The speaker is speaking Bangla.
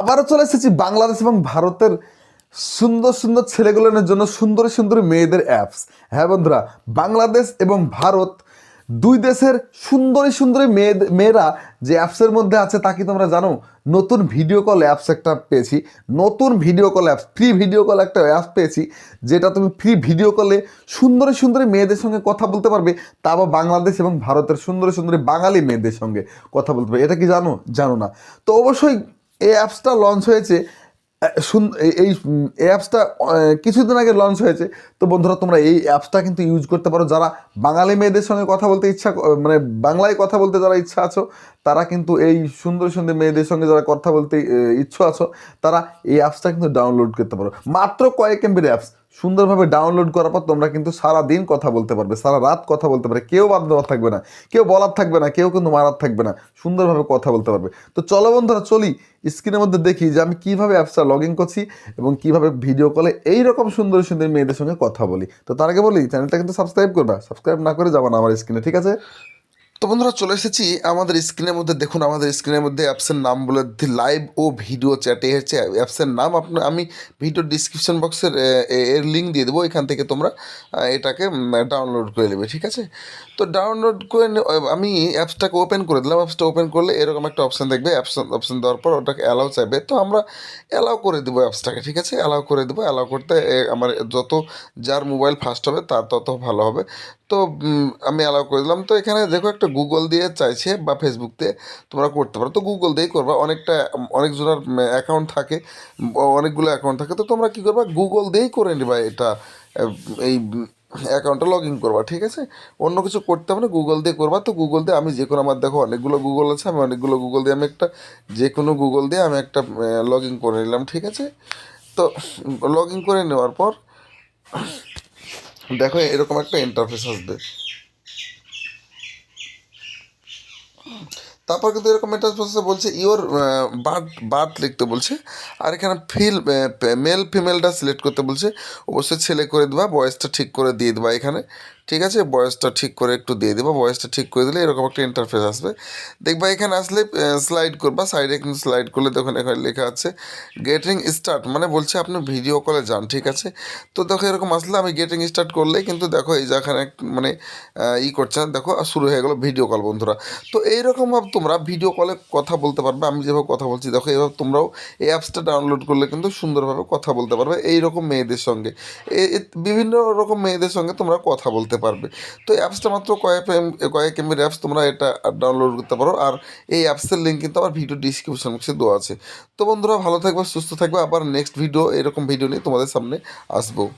আবারও চলে এসেছি বাংলাদেশ এবং ভারতের সুন্দর সুন্দর ছেলেগুলোর জন্য সুন্দরী সুন্দরী মেয়েদের অ্যাপস হ্যাঁ বন্ধুরা, বাংলাদেশ এবং ভারত দুই দেশের সুন্দরী সুন্দরী মেয়ে মেয়েরা যে অ্যাপসের মধ্যে আছে তা কি তোমরা জানো? নতুন ভিডিও কল অ্যাপস একটা পেয়েছি। নতুন video call apps free video call একটা অ্যাপস পেয়েছি, যেটা তুমি ফ্রি ভিডিও কলে সুন্দরী সুন্দরী মেয়েদের সঙ্গে কথা বলতে পারবে, তা আবার বাংলাদেশ এবং ভারতের সুন্দরী সুন্দরী বাঙালি মেয়েদের সঙ্গে কথা বলতে পারবে। এটা কি জানো? জানো না। তো অবশ্যই এই অ্যাপসটা লঞ্চ হয়েছে এই- অ্যাপসটা কিছু কিছুদিন আগে লঞ্চ হয়েছে। তো বন্ধুরা, তোমরা এই অ্যাপসটা কিন্তু ইউজ করতে পারো। যারা বাঙালি মেয়েদের সঙ্গে কথা বলতে ইচ্ছা মানে বাংলায় কথা বলতে যারা ইচ্ছা আছো, তারা কিন্তু এই সুন্দর সুন্দর মেয়েদের সঙ্গে যারা কথা বলতে ইচ্ছু আছো, তারা এই অ্যাপসটা কিন্তু ডাউনলোড করতে পারো। মাত্র কয়েক এমবির অ্যাপস সুন্দরভাবে ডাউনলোড করার পর তোমরা কিন্তু সারা দিন কথা বলতে পারবে, সারা রাত কথা বলতে পারবে, কেউ বাদ দেওয়া থাকবে না, কেউ বলার থাকবে না, কেউ কিন্তু মারার থাকবে না, সুন্দরভাবে কথা বলতে পারবে। তো চলো বন্ধুরা, চলি স্ক্রিনের মধ্যে দেখি যে আমি কীভাবে অ্যাপসটা লগ ইন করছি এবং কীভাবে ভিডিও কলে এইরকম সুন্দর সুন্দর মেয়েদের সঙ্গে কথা বলি। তো তার আগে বলি চ্যানেলটা কিন্তু সাবস্ক্রাইব করবা সাবস্ক্রাইব না করে যাবা না আমার স্ক্রিনে ঠিক আছে? তো বন্ধুরা চলে এসেছি আমাদের স্ক্রিনের মধ্যে। দেখুন, আমাদের স্ক্রিনের মধ্যে অ্যাপসের নাম বলে লাইভ ও ভিডিও চ্যাটে হচ্ছে অ্যাপসের নাম। আপনার আমি ভিডিও ডিসক্রিপশন বক্সের এর লিঙ্ক দিয়ে দেবো। এখান থেকে তোমরা এটাকে ডাউনলোড করে নেবে, ঠিক আছে? তো ডাউনলোড করে আমি অ্যাপসটাকে ওপেন করে দিলাম। অ্যাপসটা ওপেন করলে এরকম একটা অপশান দেখবে। অ্যাপশন অপশান দেওয়ার পর ওটাকে অ্যালাউ চাইবে। তো আমরা অ্যালাউ করে দেবো অ্যাপসটাকে, ঠিক আছে? অ্যালাউ করে দেবো। অ্যালাউ করতে আমার যত, যার মোবাইল ফার্স্ট হবে, তার তত ভালো হবে। তো আমি অ্যালাউ করে দিলাম। তো এখানে দেখো একটা গুগল দিয়ে চাইছে বা ফেসবুকতে তোমরা করতে পারো। তো গুগল দিয়েই করবা। অনেকটা অনেকজনের অ্যাকাউন্ট থাকে অনেকগুলো অ্যাকাউন্ট থাকে। তো তোমরা কী করবা? গুগল দিয়েই করে নিবা এটা এই অ্যাকাউন্টটা লগ ইন করবা, ঠিক আছে? অন্য কিছু করতে হবে না গুগল দিয়ে করবা। তো গুগল দিয়ে আমি যে কোনো আমার, দেখো অনেকগুলো গুগল আছে, আমি অনেকগুলো গুগল দিয়ে আমি একটা যে কোনো গুগল দিয়ে আমি একটা লগ ইন করে নিলাম, ঠিক আছে? তো লগ ইন করে নেওয়ার পর দেখো এরকম একটা ইন্টারফেস আসবে। তারপর কিন্তু এরকম একটা প্রসেসে বলছে ইওর বার্থ বার্থ লিখতে বলছে। আর এখানে ফিল মেল ফিমেলটা সিলেক্ট করতে বলছে। অবশ্যই ছেলে করে দেবা, বয়সটা ঠিক করে দিয়ে দেবা এখানে। ঠিক আছে? বয়সটা ঠিক করে একটু দিয়ে দেবা, বয়সটা ঠিক করে দিলে এরকম একটা ইন্টারফেস আসবে। দেখবা এখানে আসলে স্লাইড করবা সাইডে কিন্তু স্লাইড করলে দেখুন এখানে লেখা আছে গেটিং স্টার্ট মানে বলছে আপনি ভিডিও কলে যান, ঠিক আছে? তো দেখো এরকম আসলে আমি গেটিং স্টার্ট করলেই কিন্তু দেখো এই যেখানে মানে ই করছে দেখো শুরু হয়ে গেলো ভিডিও কল বন্ধুরা। তো এইরকমভাবে তোমরা ভিডিও কলে কথা বলতে পারবে, আমি যেভাবে কথা বলছি, দেখো এইভাবে তোমরাও এই অ্যাপসটা ডাউনলোড করলে কিন্তু সুন্দরভাবে কথা বলতে পারবে এই রকম মেয়েদের সঙ্গে। বিভিন্ন রকম মেয়েদের সঙ্গে তোমরা কথা বলতে পারবে। তো অ্যাপসটা মাত্র কয়েক এম- কয়েক এমবির অ্যাপস তোমরা এটা ডাউনলোড করতে পারো, আর এই অ্যাপসের লিঙ্ক কিন্তু আমার ভিডিও ডিসক্রিপশন বক্সে দেওয়া আছে। তো বন্ধুরা ভালো থাকবে, সুস্থ থাকবে, আবার নেক্সট ভিডিও এরকম ভিডিও নিয়ে তোমাদের সামনে আসব।